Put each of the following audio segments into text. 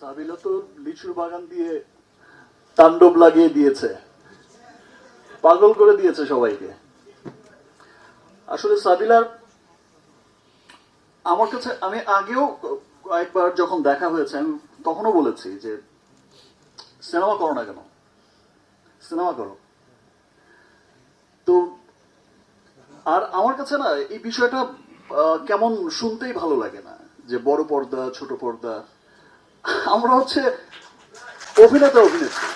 সাবিলা তো লিচুর বাগান দিয়ে তাণ্ডব লাগিয়ে দিয়েছে। পাগল করে দিয়েছে সবাইকে। আসলে সাবিলার, আমার কাছে, আমি আগেও কয়েকবার যখন দেখা হয়েছে, আমি তখনও বলেছি যে, সিনেমা করো না কেন? সিনেমা করো। তো, আর আমার কাছে না, এই বিষয়টা কেমন শুনতেই ভালো লাগে না, যে বড় পর্দা, ছোট পর্দা। আমরা হচ্ছে অভিনেতা অভিনেত্রী।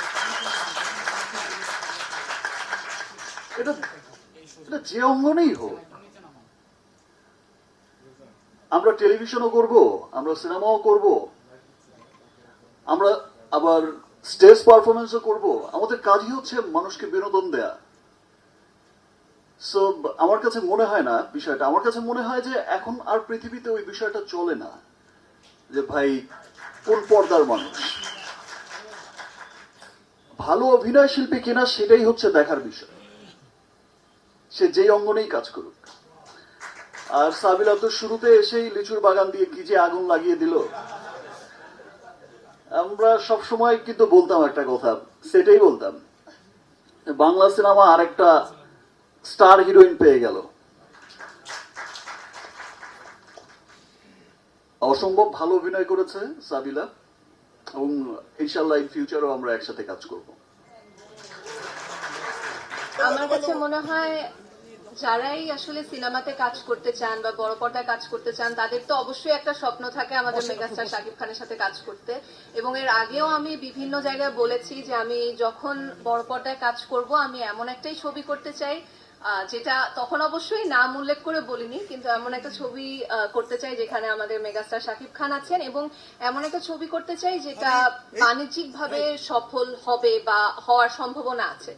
এটা যে অঙ্গনেই হোক। আমরা টেলিভিশনও করব, আমরা সিনেমাও করব, আমরা আবার স্টেজ পারফরমেন্সও করব। আমাদের কাজই হচ্ছে মানুষকে বিনোদন দেয়া। সো আমার কাছে মনে হয় না বিষয়টা। আমার কাছে মনে হয় যে এখন আর পৃথিবীতে ওই বিষয়টা চলে না। যে ভাই কোন পর্দার মানুষ? ভালো অভিনয় শিল্পী কিনা সেটাই হচ্ছে দেখার বিষয়। সে যেই অঙ্গনেই কাজ করুক। আর সাবিলা তো শুরুতে এসেই লিচুর বাগান দিয়ে কি যে আগুন লাগিয়ে দিল। আমরা সব সময় কিন্তু বলতাম একটা কথা, সেটাই বলতাম। বাংলা সিনেমা আরেকটা স্টার হিরোইন পেয়ে গেল। অসম্ভব ভালো অভিনয় করেছে সাবিলা এবং ইনশাল্লাহ ইন ফিউচারও আমরা একসাথে কাজ করব। আমার কাছে মনে হয় যারাই আসলে সিনেমাতে কাজ করতে চান বা বড় পর্দায় কাজ করতে চান তাদের তো অবশ্যই একটা স্বপ্ন থাকে আমাদের মেগাস্টার শাকিব খানের সাথে কাজ করতে। এবং এর আগেও আমি বিভিন্ন জায়গায় বলেছি যে আমি যখন বড় পর্দায় কাজ করব আমি এমন একটাই ছবি করতে চাই যেটা তখন অবশ্যই নাম উল্লেখ করে বলিনি কিন্তু এমন একটা ছবি আহ, করতে চাই যেখানে আমাদের মেগাস্টার শাকিব খান আছেন এবং এমন একটা ছবি করতে চাই যেটা বাণিজ্যিক ভাবে সফল হবে বা হওয়ার সম্ভাবনা আছে।